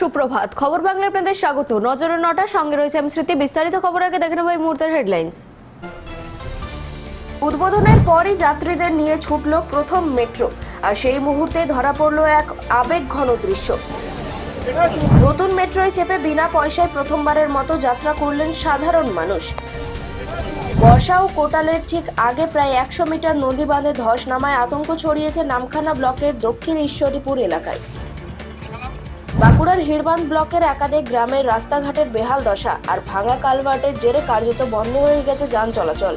সুপ্রভাত। খবর বাংলা আপনাদের স্বাগত। নজরে নটা, সঙ্গে রয়েছে আমি স্মৃতি। বিস্তারিত খবর আগে দেখে নেব এই মুহূর্তের হেডলাইন্স উদ্বোধনের পরই যাত্রীদের নিয়ে ছুটল প্রথম মেট্রো। আর সেই মুহূর্তে ধরা পড়ল এক আবেগ ঘন দৃশ্য। নতুন মেট্রোয় চেপে বিনা পয়সায় প্রথমবারের মতো যাত্রা করলেন সাধারণ মানুষ। বর্ষা ও কোটালের ঠিক আগে প্রায় একশো মিটার নদী বাঁধে ধস নামায় আতঙ্ক ছড়িয়েছে নামখানা ব্লকের দক্ষিণ ঈশ্বরীপুর এলাকায়। বাঁকুড়ার হিরবান ব্লকের একাধিক গ্রামের রাস্তাঘাটের বেহাল দশা আর ভাঙা কালভার্টের জেরে কার্যত বন্ধ হয়ে গেছে যান চলাচল।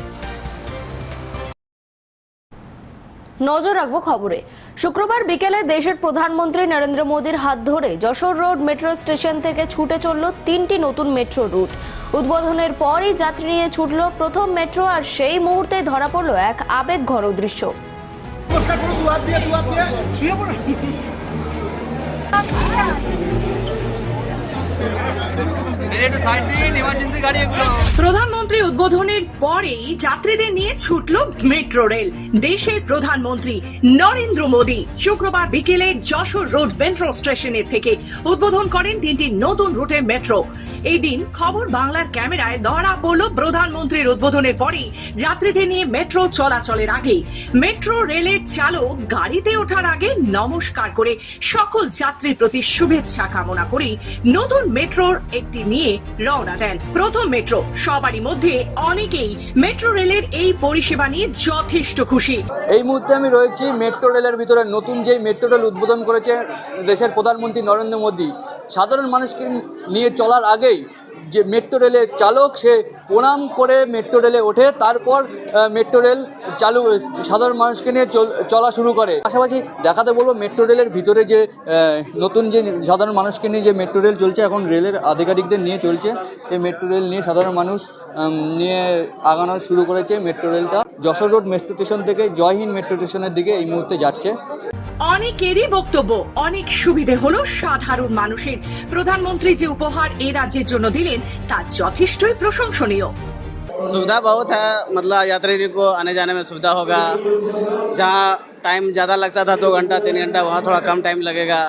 নজর রাখব খবরে। শুক্রবার বিকেলে দেশের প্রধানমন্ত্রী নরেন্দ্র মোদীর হাত ধরে যশোর রোড মেট্রো স্টেশন থেকে ছুটে চলল তিনটি নতুন মেট্রো রুট। উদ্বোধনের পরই যাত্রী নিয়ে ছুটল প্রথম মেট্রো আর সেই মুহূর্তে ধরা পড়ল এক আবেগ ঘন দৃশ্য Obrigada. প্রধানমন্ত্রী উদ্বোধনের পরেই যাত্রীদের নিয়ে ছুটল মেট্রো রেল দেশের প্রধানমন্ত্রী নরেন্দ্র মোদী শুক্রবার বিকেলে যশোর রোড মেট্রো স্টেশনের থেকে উদ্বোধন করেন তিনটি নতুন রুটের মেট্রো এই দিন খবর বাংলার ক্যামেরায় ধরা পড়ল প্রধানমন্ত্রীর উদ্বোধনের পরেই যাত্রীদের নিয়ে মেট্রো চলাচলের আগে। মেট্রো রেলের চালক গাড়িতে ওঠার আগে নমস্কার করে সকল যাত্রীর প্রতি শুভেচ্ছা কামনা করে নতুন মেট্রোর একটি নিয়ে রওনা দেন। প্রথম মেট্রো। সবারই মধ্যে অনেকেই মেট্রো রেলের এই পরিষেবা নিয়ে যথেষ্ট খুশি। এই মুহূর্তে আমি রয়েছি মেট্রো রেলের ভিতরে। নতুন যে মেট্রো রেল উদ্বোধন করেছে দেশের প্রধানমন্ত্রী নরেন্দ্র মোদী, সাধারণ মানুষকে নিয়ে চলার আগেই যে মেট্রো রেলের চালক, সে প্রণাম করে মেট্রো রেলে ওঠে, তারপর মেট্রো রেল চালু, সাধারণ মানুষকে নিয়ে চল- শুরু করে। পাশাপাশি দেখাতে বলব, মেট্রো রেলের ভিতরে যে নতুন যে সাধারণ মানুষকে নিয়ে যে মেট্রো রেল চলছে, এখন রেলের আধিকারিকদের নিয়ে চলছে। এই মেট্রো রেল নিয়ে সাধারণ মানুষ নিয়ে আগানো শুরু করেছে মেট্রো রেলটা। যশোর রোড মেট্রো স্টেশন থেকে জয়হিন্দ মেট্রো স্টেশনের দিকে এই মুহূর্তে যাচ্ছে। অনেকেরই বক্তব্য অনেক সুবিধে হলো সাধারণ মানুষের প্রধানমন্ত্রী যে উপহার এ রাজ্যের জন্য দিলেন তা যথেষ্টই প্রশংসনীয় सुविधा बहुत है मतलब यात्री को आने जाने में सुविधा होगा जहाँ टाइम ज़्यादा लगता था दो घंटा तीन घंटा वहाँ थोड़ा कम टाइम लगेगा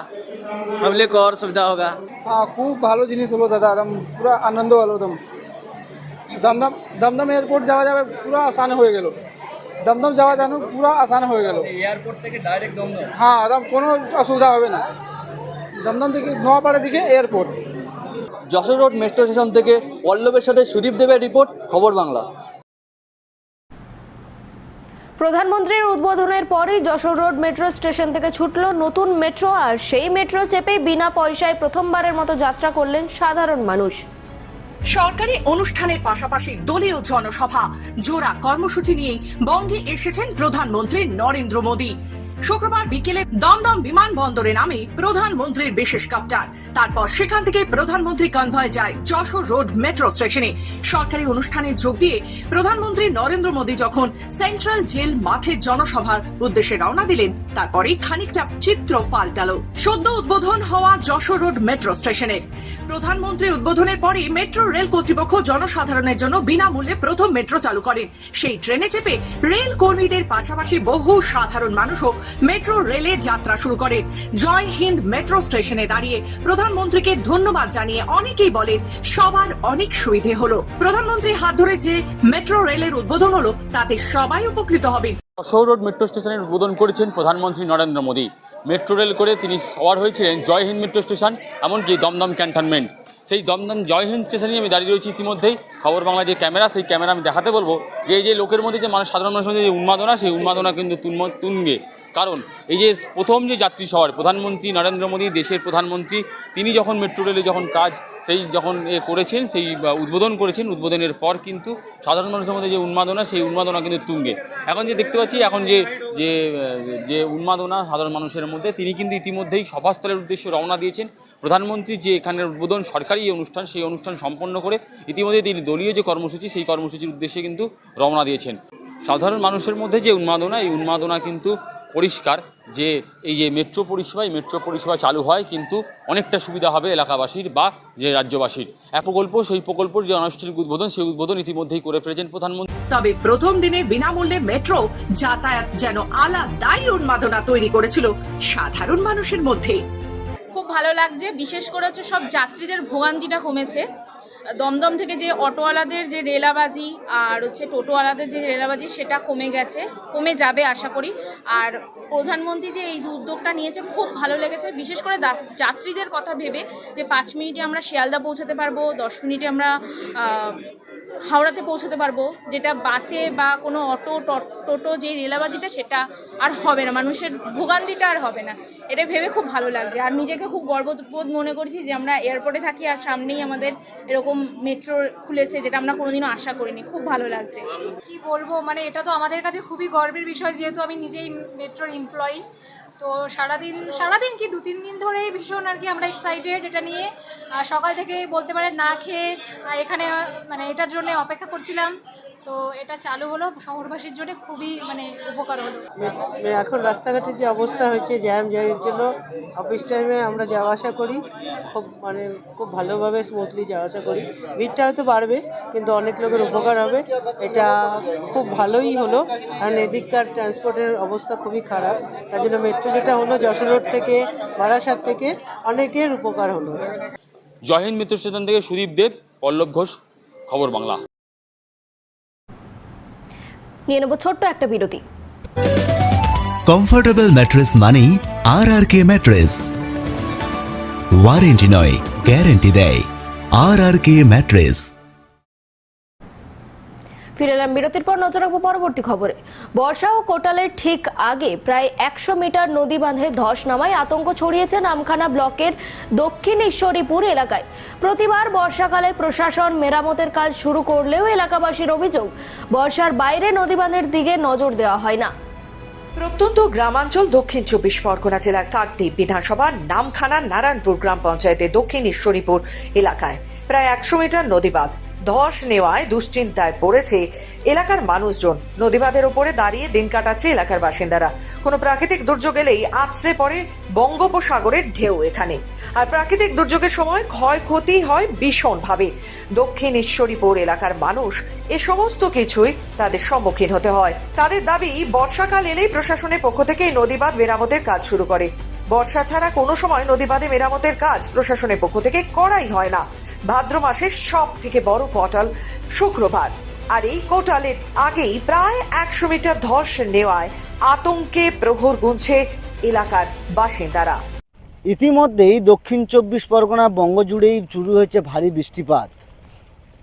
पब्लिक को और सुविधा होगा হ্যাঁ খুব ভালো জিনিস হলো দাদা একদম পুরো আনন্দ হলো একদম দমদম দমদম এয়ারপোর্ট যাওয়া যাবে পুরো আসান হয়ে গেল দমদম যাওয়া জানো পুরো আসান হয়ে গেল। এয়ারপোর্ট থেকে ডাইরেক্ট দমদম? হ্যাঁ একদম কোনো অসুবিধা হবে না। দমদম থেকে নোয়াপাড়া দিকে airport Jessore road metro station থেকে পল্লবের সাথে সুদীপ দেবের রিপোর্ট খবর বাংলা। প্রধানমন্ত্রীর উদ্বোধনের পরেই যশোর রোড মেট্রো স্টেশন থেকে ছুটল নতুন মেট্রো আর সেই মেট্রো চেপেই বিনা পয়সায় প্রথমবারের মতো যাত্রা করলেন সাধারণ মানুষ। সরকারি অনুষ্ঠানের পাশাপাশি দলীয় জনসভা। জোড়া কর্মসূচি নিয়ে বঙ্গে এসেছেন প্রধানমন্ত্রী নরেন্দ্র মোদী। শুক্রবার বিকেলে দমদম বিমানবন্দরে নামে প্রধানমন্ত্রীর বিশেষ কাপ্টার। তারপর সেখান থেকে প্রধানমন্ত্রী কনভয় যায় যশোর রোড মেট্রো স্টেশনে সরকারি অনুষ্ঠানে যোগ দিয়ে প্রধানমন্ত্রী নরেন্দ্র মোদী যখন সেন্ট্রাল জেল মাঠের জনসভার উদ্দেশ্যে রওনা দিলেন তারপরেই খানিকটা চিত্র পাল্টালো। সদ্য উদ্বোধন হওয়া যশোর রোড মেট্রো স্টেশনের প্রধানমন্ত্রী উদ্বোধনের পরই মেট্রো রেল কর্তৃপক্ষ জনসাধারণের জন্য বিনামূল্যে প্রথম মেট্রো চালু করেন। সেই ট্রেনে চেপে রেল কর্মীদের পাশাপাশি বহু সাধারণ মানুষও মেট্রো রেলে যাত্রা শুরু করে। জয় হিন্দ মেট্রো স্টেশনে দাঁড়িয়ে প্রধানমন্ত্রীকে ধন্যবাদ জানিয়ে অনেকেই বলেন সবার অনেক সুবিধে হলো। প্রধানমন্ত্রী হাত ধরে যে মেট্রো রেলের উদ্বোধন হলো, তাতে সবাই উপকৃত হবেন। যশোর রোড মেট্রো স্টেশনের উদ্বোধন করেছেন প্রধানমন্ত্রী নরেন্দ্র মোদী। মেট্রো রেল করে তিনি সওয়ার হয়েছিলেন জয় হিন্দ মেট্রো স্টেশন, এমনকি দমদম ক্যান্টনমেন্ট। সেই দমদম জয় হিন্দ স্টেশনে আমি দাঁড়িয়ে রয়েছি ইতিমধ্যেই। খবর বাংলা যে ক্যামেরা, সেই ক্যামেরা আমি দেখাতে বলব। যে যে লোকের মধ্যে যে মানুষ, সাধারণ মানুষের মধ্যে যে উন্মাদনা, সেই উন্মাদনা কিন্তু তুঙ্গে। কারণ এই যে প্রথম যে যাত্রী শহর প্রধানমন্ত্রী নরেন্দ্র মোদী, দেশের প্রধানমন্ত্রী, তিনি যখন মেট্রো রেলে যখন কাজ, সেই যখন এ করেছেন, সেই উদ্বোধন করেছেন, উদ্বোধনের পর কিন্তু সাধারণ মানুষের মধ্যে যে উন্মাদনা, সেই উন্মাদনা কিন্তু তুঙ্গে। এখন যে দেখতে পাচ্ছি, এখন যে যে যে উন্মাদনা সাধারণ মানুষের মধ্যে, তিনি কিন্তু ইতিমধ্যেই সভাস্থলের উদ্দেশ্যে রওনা দিয়েছেন। প্রধানমন্ত্রী যে এখানের উদ্বোধন, সরকারি অনুষ্ঠান, সেই অনুষ্ঠান সম্পন্ন করে ইতিমধ্যে তিনি দলীয় যে কর্মসূচি, সেই কর্মসূচির উদ্দেশ্যে কিন্তু রওনা দিয়েছেন। সাধারণ মানুষের মধ্যে যে উন্মাদনা, এই উন্মাদনা কিন্তু পরিষ্কার যে এই যে মেট্রো পরিষেবা এই মেট্রো পরিষেবা চালু হয় কিন্তু অনেকটা সুবিধা হবে এলাকাবাসীর বা যে রাজ্যবাসীর। এক প্রকল্প সেই প্রকল্পর যে আনুষ্ঠানিক উদ্বোধন সেই উদ্বোধন ইতিমধ্যেই করে ফেলেছেন প্রধানমন্ত্রী। তবে প্রথম দিনে বিনামূল্যে মেট্রো যাতায়াত যেন আলাদাই উন্মাদনা তৈরি করেছিল সাধারণ মানুষের মধ্যে খুব ভালো লাগছে বিশেষ করে হচ্ছে সব যাত্রীদের ভোগান্তিটা কমেছে। দমদম থেকে যে অটোওয়ালাদের যে রেলাবাজি আর হচ্ছে টোটোওয়ালাদের যে রেলাবাজি, সেটা কমে গেছে, কমে যাবে আশা করি। আর প্রধানমন্ত্রী যে এই উদ্যোগটা নিয়েছে, খুব ভালো লেগেছে। বিশেষ করে যাত্রীদের কথা ভেবে যে পাঁচ মিনিটে আমরা শিয়ালদা পৌঁছাতে পারব, দশ মিনিটে আমরা হাওড়াতে পৌঁছাতে পারব। যেটা বাসে বা কোনো অটো টোটো যে রেলাবাজিটা, সেটা আর হবে না। মানুষের ভোগান্তিটা আর হবে না। এটা ভেবে খুব ভালো লাগছে। আর নিজেকে খুব গর্ববোধ মনে করছি যে আমরা এয়ারপোর্টে থাকি আর সামনেই আমাদের এরকম মেট্রো খুলেছে যেটা আমরা কোনোদিনও আশা করিনি। খুব ভালো লাগছে। কি বলব? মানে এটা তো আমাদের কাছে খুবই গর্বের বিষয়, যেহেতু আমি নিজেই মেট্রোর এমপ্লয়ি তো সারাদিন সারাদিন কি দু তিন দিন ধরেই ভীষণ আর কি আমরা এক্সাইটেড এটা নিয়ে। সকাল থেকে বলতে পারে না খেয়ে এখানে মানে এটার জন্য অপেক্ষা করছিলাম। তো এটা চালু হলো শহরবাসীর জন্য খুবই মানে উপকার হলো। মানে এখন রাস্তাঘাটের যে অবস্থা হয়েছে জ্যাম জ্যামের জন্য অফিস টাইমে আমরা যাওয়া আসা করি খুব মানে খুব ভালোভাবে স্মুথলি যাওয়া আসা করি। ভিড়টা হয়তো বাড়বে কিন্তু অনেক লোকের উপকার হবে। এটা খুব ভালোই হলো কারণ এদিককার ট্রান্সপোর্টের অবস্থা খুবই খারাপ। তার জন্য মেট্রো যেটা হলো যশোর রোড থেকে বারাসাত থেকে অনেকের উপকার হলো। জয় হিন্দ স্টেশন থেকে সুদীপ দেব পল্লব ঘোষ খবর বাংলা। নিয়ে নেব ছোট্ট একটা বিরতি। কমফোর্টেবল ম্যাট্রেস মানেই R R K mattress warranty নয় গ্যারেন্টি দেয়। আর আর কে ম্যাট্রেস ফিরে এলাম বিরতির পর নজর রাখব পরবর্তী খবরে। বর্ষা ও কোটালের ঠিক আগে প্রায় একশো মিটার নদী বাঁধে ধস নামায় আতঙ্ক ছড়িয়েছে নামখানা ব্লকের দক্ষিণ ঈশ্বরীপুর এলাকায়। প্রতিবার বর্ষাকালে প্রশাসন মেরামতের কাজ শুরু করলেও এলাকাবাসীর অভিযোগ, বর্ষার বাইরে নদী বাঁধের দিকে নজর দেওয়া হয় না। প্রত্যন্ত গ্রামাঞ্চল দক্ষিণ চব্বিশ পরগনা জেলার কাকদ্বীপ বিধানসভার নামখানা নারায়ণপুর গ্রাম পঞ্চায়েতের দক্ষিণ ঈশ্বরীপুর এলাকায়। প্রায় একশো মিটার নদীবাঁধ ধস নেওয়ায় দুশ্চিন্তায় পড়েছে এলাকার মানুষজন। নদীবাঁধের ওপরে দাঁড়িয়ে দিন কাটাচ্ছে এলাকার বাসিন্দারা। কোনো প্রাকৃতিক দুর্যোগ এলেই আছড়ে পড়ে বঙ্গোপসাগরের ঢেউ এখানে। আর প্রাকৃতিক দুর্যোগের সময় ক্ষয়ক্ষতি হয় ভীষণভাবে। দক্ষিণ ঈশ্বরীপুর এলাকার মানুষ এ সমস্ত কিছুই তাদের সম্মুখীন হতে হয়। তাদের দাবি, বর্ষাকাল এলেই প্রশাসনের পক্ষ থেকে এই নদীবাঁধ মেরামতের কাজ শুরু করে। বর্ষা ছাড়া কোনো সময় নদীবাঁধে মেরামতের কাজ প্রশাসনের পক্ষ থেকে করাই হয় না। ভাদ্র মাসের সব থেকে বড় কোটাল শুক্রবার। আর এই কোটালের আগেই প্রায় একশো মিটার ধস নেওয়ায় আতঙ্কে প্রহর গুনছে এলাকার বাসিন্দারা। ইতিমধ্যেই দক্ষিণ চব্বিশ পরগনা বঙ্গ জুড়েই শুরু হয়েছে ভারী বৃষ্টিপাত।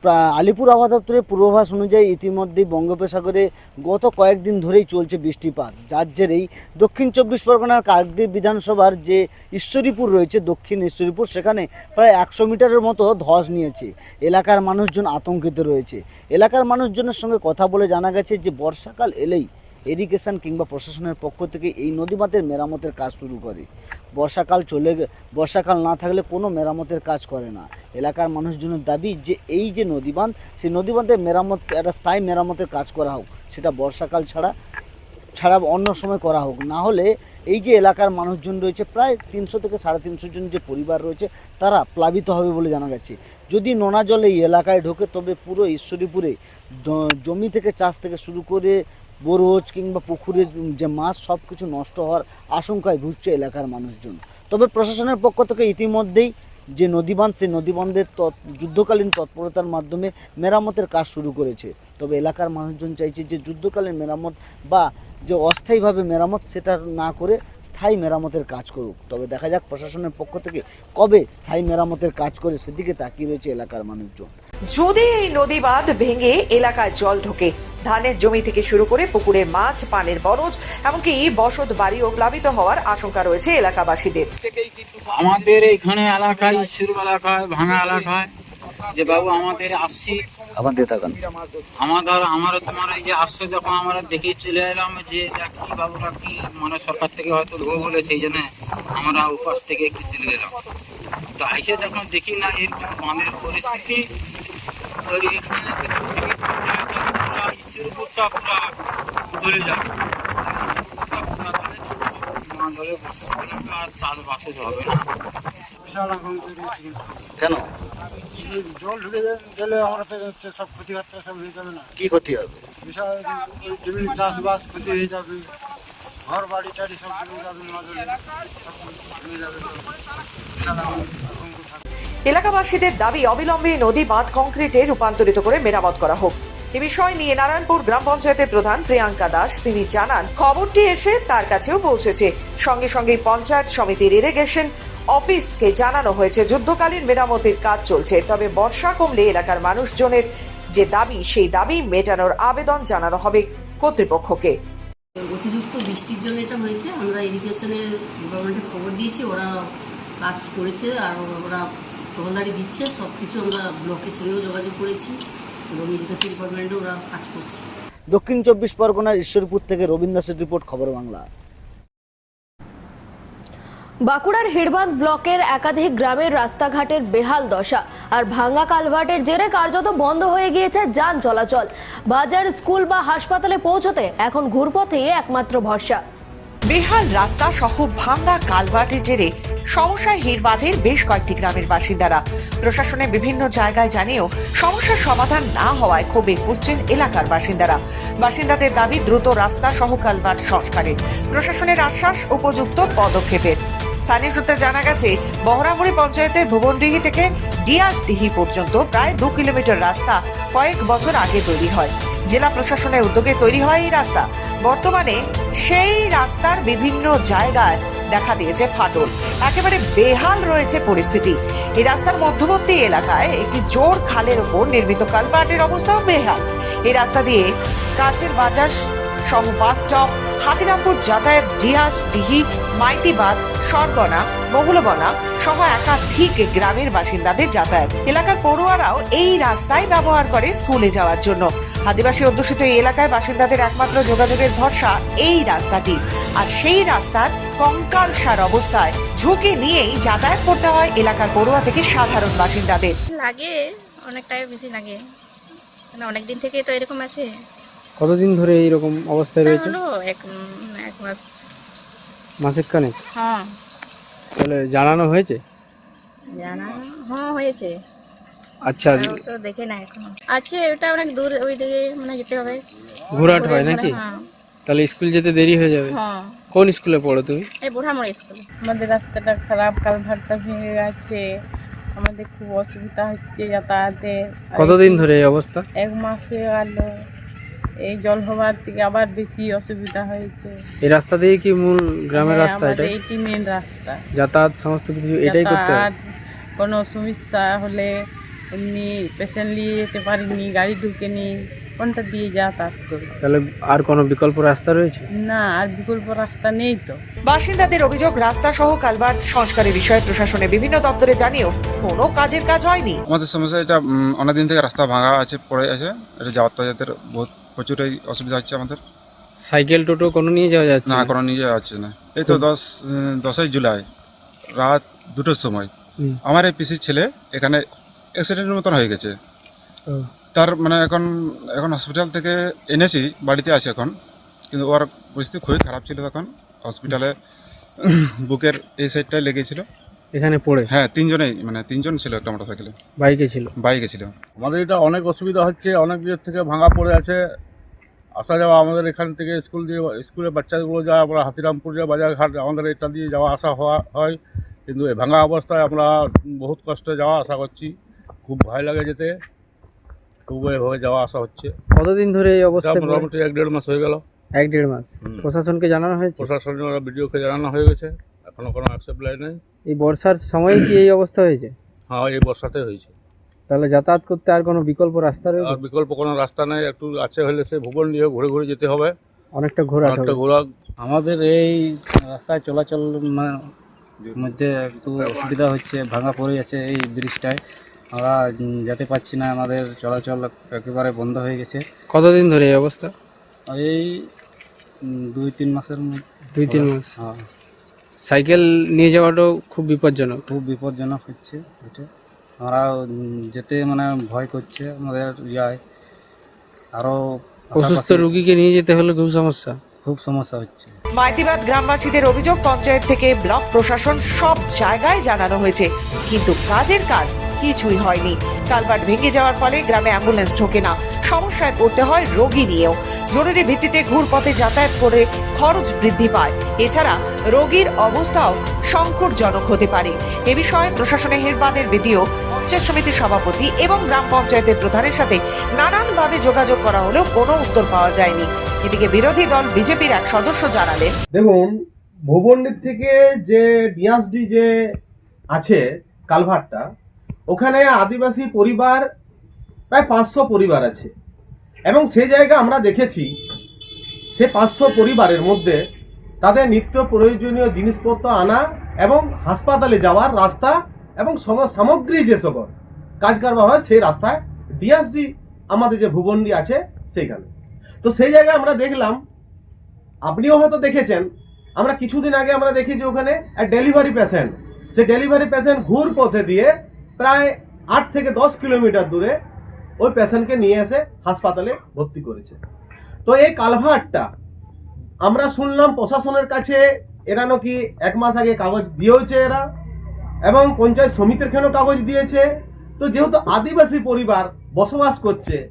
আলিপুর আবহাওয়া দপ্তরের পূর্বাভাস অনুযায়ী ইতিমধ্যেই বঙ্গোপসাগরে গত কয়েকদিন ধরেই চলছে বৃষ্টিপাত। যার জেরেই দক্ষিণ চব্বিশ পরগনার কাকদ্বীপ বিধানসভার যে ঈশ্বরীপুর রয়েছে, দক্ষিণ ঈশ্বরীপুর, সেখানে প্রায় একশো মিটারের মতো ধস নিয়েছে। এলাকার মানুষজন আতঙ্কিত রয়েছে। এলাকার মানুষজনের সঙ্গে কথা বলে জানা গেছে যে, বর্ষাকাল এলেই এরিগেশন কিংবা প্রশাসনের পক্ষ থেকে এই নদীবাঁধের মেরামতের কাজ শুরু করে। বর্ষাকাল চলে বর্ষাকাল না থাকলে কোনো মেরামতের কাজ করে না। এলাকার মানুষজনের দাবি যে এই যে নদীবাঁধ সেই নদীবাঁধের মেরামত, একটা স্থায়ী মেরামতের কাজ করা হোক। সেটা বর্ষাকাল ছাড়া ছাড়া অন্য সময় করা হোক। না হলে এই যে এলাকার মানুষজন রয়েছে, প্রায় তিনশো থেকে সাড়ে তিনশো জন যে পরিবার রয়েছে, তারা প্লাবিত হবে বলে জানা গেছে। যদি নোনা জল এই এলাকায় ঢোকে, তবে পুরো ঈশ্বরীপুরে জমি থেকে চাষ থেকে শুরু করে বরোজ কিংবা পুকুরের যে মাছ সব কিছু নষ্ট হওয়ার আশঙ্কায় ভুগছে এলাকার মানুষজন। তবে প্রশাসনের পক্ষ থেকে ইতিমধ্যেই যে নদীবাঁধ, সেই নদীবাঁধের তৎ- যুদ্ধকালীন তৎপরতার মাধ্যমে মেরামতের কাজ শুরু করেছে। তবে এলাকার মানুষজন চাইছে যে যুদ্ধকালীন মেরামত বা যে অস্থায়ীভাবে মেরামত সেটা না করে স্থায়ী মেরামতের কাজ করুক। তবে দেখা যাক প্রশাসনের পক্ষ থেকে কবে স্থায়ী মেরামতের কাজ করে সেদিকে তাকিয়ে রয়েছে এলাকার মানুষজন। যদি এই নদী বাঁধ ভেঙে এলাকায় জল ঢোকে ধানের জমি থেকে শুরু করে পুকুরে মাছ পানের বরজ এমনকি বসত বাড়িও প্লাবিত হওয়ার আশঙ্কা রয়েছে এলাকাবাসীদের। আমাদের এইখানে এলাকায় ঈশ্বর এলাকায় ভাঙা এলাকায় যে বাবু আমাদের আসছি। আমাদের তাকান আমাদের আমার তোমার এই যে আসছে যখন আমরা দেখে চলে এলাম যে কি বাবুরা কি মানে সরকার থেকে হয়তো ধো বলেছে এই জন্য আমরা উপাস থেকে একটু চলে গেলাম। তো আইসে যখন দেখি না এরকম বাঁধের পরিস্থিতি এখানে পুরা পুরা চলে যায়। মানে হবে না কেন? জল ঢুকে গেলে- আমরা তো সব ক্ষতিবার্তা সব হয়ে যাবে না। কি ক্ষতি হবে? বিশাল জমির চাষবাস ক্ষতি হয়ে যাবে। ঘর, বাড়ি, টাড়ি সব এলাকাবাসীদের দাবি অবিলম্বে নদী বাঁধ কংক্রিটে রূপান্তরিত করে মেরামত করা হোক। এ বিষয় নিয়ে নারায়ণপুর গ্রাম পঞ্চায়েতের প্রধান প্রিয়াঙ্কা দাস, তিনি জানান, খবরটি এসে তার কাছেও পৌঁছেছে। সঙ্গে সঙ্গে পঞ্চায়েত সমিতির ইরিগেশন অফিসকে জানানো হয়েছে। যুদ্ধকালীন মেরামতির কাজ চলছে, তবে বর্ষা কমলে এলাকার মানুষজনের যে দাবি, সেই দাবি মেটানোর আবেদন জানানো হবে কর্তৃপক্ষকে। অতিরিক্ত বৃষ্টির জন্য এটা হয়েছে। আমরা ইরিগেশনের ডিপার্টমেন্টে খবর দিয়েছি, ওরা কাজ করেছে আর ওরা টহলদারি দিচ্ছে সব কিছু আমরা ব্লকের সঙ্গেও যোগাযোগ করেছি এবং ইরিগেশন ডিপার্টমেন্টে ওরা কাজ করছে। দক্ষিণ চব্বিশ পরগনার ঈশ্বরপুর থেকে রবীন্দ্র দাসের রিপোর্ট, খবর বাংলা। বাঁকুড়ার হিড়বাঁধ ব্লকের একাধিক গ্রামের রাস্তাঘাটের বেহাল দশা আর ভাঙ্গা কালভার্টের জেরে কার্যত বন্ধ হয়ে গিয়েছে যান চলাচল। বাজার, স্কুল বা হাসপাতালে পৌঁছতে এখন ঘুরপথেই একমাত্র ভরসা। বেহাল রাস্তা সহ ভাঙ্গা কালভার্টের জেরে সমস্যায় হিড়বাঁধের বেশ কয়েকটি গ্রামের বাসিন্দারা। প্রশাসনে বিভিন্ন জায়গায় জানিয়েও সমস্যার সমাধান না হওয়ায় ক্ষোভে ফুটছেন এলাকার বাসিন্দারা। বাসিন্দাদের দাবি, দ্রুত রাস্তা সহ কালভার্ট সংস্কারের। প্রশাসনের আশ্বাস, উপযুক্ত পদক্ষেপের। স্থানীয় সূত্রে জানা গেছে, বহরামুড়ি পঞ্চায়েতের ভুবনডিহি থেকে ডিয়াসডিহি পর্যন্ত প্রায় দু কিলোমিটার রাস্তা কয়েক বছর আগে তৈরি হয়। জেলা প্রশাসনের উদ্যোগে তৈরি হয় এই রাস্তা। বর্তমানে সেই রাস্তার বিভিন্ন জায়গায় দেখা দিয়েছে ফাটল। একেবারে বেহাল রয়েছে পরিস্থিতি। এই রাস্তার মধ্যবর্তী এলাকায় একটি জোর খালের ওপর নির্মিত কালপাটের অবস্থাও বেহাল। এই রাস্তা দিয়ে কাছের বাজার সহ বাস স্টপ হাতিরামপুর যাতায়াত ডিয়াস ডিহি মাইতিবাদ সরবনা মহুলবনা সহ একাধিক গ্রামের বাসিন্দাদের যাতায়াত। এলাকার পড়ুয়ারাও এই রাস্তায় ব্যবহার করে স্কুলে যাওয়ার জন্য। আদিবাসী অধ্যুষিত এই এলাকায় বাসিন্দাদের একমাত্র যোগাযোগের ভরসা এই রাস্তাটি। আর সেই রাস্তার কঙ্কালসার অবস্থায় ঝুঁকি নিয়েই যাতায়াত করতে হয় এলাকার পড়ুয়া থেকে সাধারণ বাসিন্দাদের। লাগে, অনেকটাই বেশি লাগে। মানে অনেক দিন থেকে তো এরকম আছে। কতদিন ধরে এইরকম অবস্থায় রয়েছে? হলো এক এক মাস। মাসিক কানে হ্যাঁ। তাহলে জানানো হয়েছে? জানা হ্যাঁ হয়েছে। আচ্ছা তো দেখে না এখন। আছে ওটা অনেক দূর ওই দিকে মানে যেতে হবে। ঘোরাট হয় নাকি? হ্যাঁ। তাহলে স্কুল যেতে দেরি হয়ে যাবে। হ্যাঁ। কোন স্কুলে পড়ো তুমি? এই বুড়ামড়ি স্কুল। আমাদের রাস্তাটা খারাপ কালভারটা ভেঙে গেছে। আমাদের খুব অসুবিধা হচ্ছে যাতায়াতে। কতদিন ধরে এই অবস্থা? এক মাস হয়ে গেল। এই জল হওয়ার থেকে আবার বেশি অসুবিধা হয়েছে। এই রাস্তা দিয়ে কি মূল গ্রামের হ্যাঁ, রাস্তা এটাই? এইটি মেন রাস্তা। যাতায়াত সমস্ত কিছু এটাই করতে যাতায়াত কোনো সমস্যা হলে এমনি পেশেন্ট নিয়ে যেতে পারিনি গাড়ি ঢুকেনি কোনটা দিয়ে যাতায়াত করব? তাহলে আর কোনো বিকল্প রাস্তা রয়েছে? না আর বিকল্প রাস্তা নেই তো। বাসিন্দাদের অভিযোগ রাস্তা সহ কালভার্ট সংস্কারের বিষয়ে প্রশাসনের বিভিন্ন দপ্তরে জানিয়েও কোনো কাজের কাজ হয়নি। আমাদের সমস্যা এটা অনেকদিন থেকে রাস্তা ভাঙা আছে পড়ে আছে এটা যাতায়াতের বহুত প্রচুরই অসুবিধা হচ্ছে আমাদের? সাইকেল টোটো কোনো নিয়ে যাওয়া যাচ্ছে না না? কোনো নিয়ে যাওয়া যাচ্ছে না। এই তো দশ দশই জুলাই রাত দুটোর সময়। হুম। আমার এই পিসির ছেলে এখানে অ্যাক্সিডেন্টের মতন হয়ে গেছে। ও। তার মানে এখন এখন হসপিটাল থেকে এনেছি বাড়িতে আছে এখন। কিন্তু ওর পরিস্থিতি খুবই খারাপ ছিল তখন। হসপিটালে বুকের এই সাইডটায় লেগেছিল। এখানে পড়ে? হ্যাঁ তিনজনেই মানে তিনজন ছিল একটা মোটরসাইকেলে বাইকে ছিল? বাইকে ছিল। আমাদের এটা অনেক অসুবিধা হচ্ছে অনেক দিক থেকে ভাঙা পড়ে আছে। আসা যাওয়া আমাদের এখান থেকে স্কুল দিয়ে স্কুলের বাচ্চাগুলো যায় আমরা হাতিরামপুর যায় বাজারঘাট আমাদের এটা দিয়ে যাওয়া আসা হওয়া হয়। কিন্তু এই ভাঙা অবস্থায় আমরা বহুত কষ্টে যাওয়া আসা করছি। খুব ভয় লাগে যেতে। খুব এভাবে যাওয়া আসা হচ্ছে। কতদিন ধরে এই অবস্থা মোটামুটি এক দেড় মাস হয়ে গেল। এক দেড় মাস। প্রশাসনকে জানানো হয়েছে? প্রশাসনের ভিডিওকে জানানো হয়ে গেছে। এখনও কোনো অ্যাকসেপ্ট নেই। এই বর্ষার সময় কি এই অবস্থা হয়েছে? হ্যাঁ এই বর্ষাতে হয়েছে। তাহলে যাতায়াত করতে আর কোনো বিকল্প রাস্তা রয়েছে? আর বিকল্প কোনো রাস্তা নেই একটু আছে হলে সে ভুবন নিয়ে ঘুরে ঘুরে যেতে হবে। অনেকটা ঘোরা অনেকটা ঘোরা। আমাদের এই রাস্তায় চলাচল মানে মধ্যে একটু অসুবিধা হচ্ছে ভাঙা পড়ে আছে এই ব্রিজটায়। আমরা যেতে পারছি না আমাদের চলাচল একেবারে বন্ধ হয়ে গেছে। কতদিন ধরে এই অবস্থা? এই দুই তিন মাসের মধ্যে। দুই তিন মাস? হ্যাঁ। সাইকেল নিয়ে যাওয়াটাও খুব বিপজ্জনক। খুব বিপজ্জনক হচ্ছে এটা। আমরা যেতে মানে ভয় করছে আমাদের ইয়ায়। আরও অসুস্থ রুগীকে নিয়ে যেতে হলে খুব সমস্যা। খুব সমস্যা হচ্ছে। মাইতিবাদ গ্রামবাসীদের অভিযোগ পঞ্চায়েত থেকে ব্লক প্রশাসন সব জায়গায় জানানো হয়েছে। কিন্তু কাজের কাজ কিছুই হয়নি। কালভার্ট ভেঙে যাওয়ার ফলে গ্রামে অ্যাম্বুলেন্স ঢোকে না। সমস্যায় পড়তে হয় রোগী নিয়েও। জরুরি ভিত্তিতে ঘুরপথে যাতায়াত করে খরচ বৃদ্ধি পায়। এছাড়া রোগীর অবস্থাও সংকটজনক হতে পারে। এ বিষয়ে প্রশাসনের হেরবাদের বিডিও পঞ্চায়েত সমিতির সভাপতি এবং গ্রাম পঞ্চায়েতের প্রধানের সাথে নানানভাবে যোগাযোগ করা হলেও কোনো উত্তর পাওয়া যায়নি। এদিকে বিরোধী দল বিজেপির এক সদস্য জানালেন, দেখুন ভুবনডির থেকে যে ডিয়াসডি যে আছে কালভারটা ওখানে আদিবাসী পরিবার প্রায় পাঁচশো পরিবার আছে। এবং সে জায়গা আমরা দেখেছি, সে পাঁচশো পরিবারের মধ্যে তাদের নিত্য প্রয়োজনীয় জিনিসপত্র আনা এবং হাসপাতালে যাওয়ার রাস্তা এবং সম সামগ্রী যে সকল কাজ কারবার হয় সেই রাস্তায় ডিএসডি আমাদের যে ভুবনডি আছে সেইখানে। তো সেই জায়গায় আমরা দেখলাম, আপনিও হয়তো দেখেছেন, আমরা কিছুদিন আগে আমরা দেখি যে ওখানে ডেলিভারি পেশেন্ট সে ডেলিভারি পেশেন্ট ঘুর পথে দিয়ে প্রায় আট থেকে দশ কিলোমিটার দূরে ওই পেশেন্টকে নিয়ে এসে হাসপাতালে ভর্তি করেছে। তো এই কালভারটা আমরা শুনলাম প্রশাসনের কাছে, এরা নাকি এক মাস আগে কাগজ দিয়েওছে এরা। এবং পঞ্চায়েত সমিতির খেয়েও কাগজ দিয়েছে। তো যেহেতু আদিবাসী পরিবার বসবাস করছে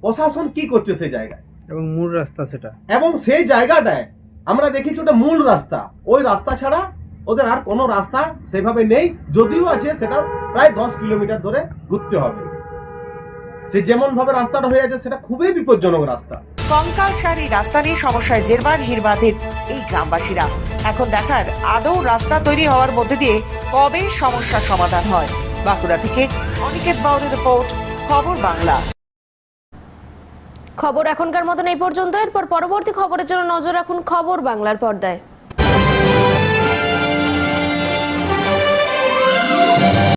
প্রশাসন কি করছে সেই জায়গায়? এবং মূল রাস্তা সেটা। এবং সেই জায়গাটায় আমরা দেখেছি ওটা মূল রাস্তা। ওই রাস্তা ছাড়া ওদের আর কোনো রাস্তা সেভাবে নেই। যদিও আছে সেটা প্রায় দশ কিলোমিটার ধরে ঘুরতে হবে। সে যেমন ভাবে রাস্তাটা হয়ে আছে সেটা খুবই বিপজ্জনক রাস্তা। কঙ্কাল সারি রাস্তা নিয়ে সমস্যায় জেরবার হিরবাদের এই গ্রামবাসীরা। এখন দেখার আদৌ রাস্তা তৈরি হওয়ার মধ্যে দিয়ে কবে সমস্যা সমাধান হয়? বাঁকুড়া থেকে অনিকেত বাউরের রিপোর্ট, খবর বাংলা। খবর এখনকার মতন এই পর্যন্ত। এরপর পরবর্তী খবরের জন্য নজর রাখুন খবর বাংলার পর্দায়।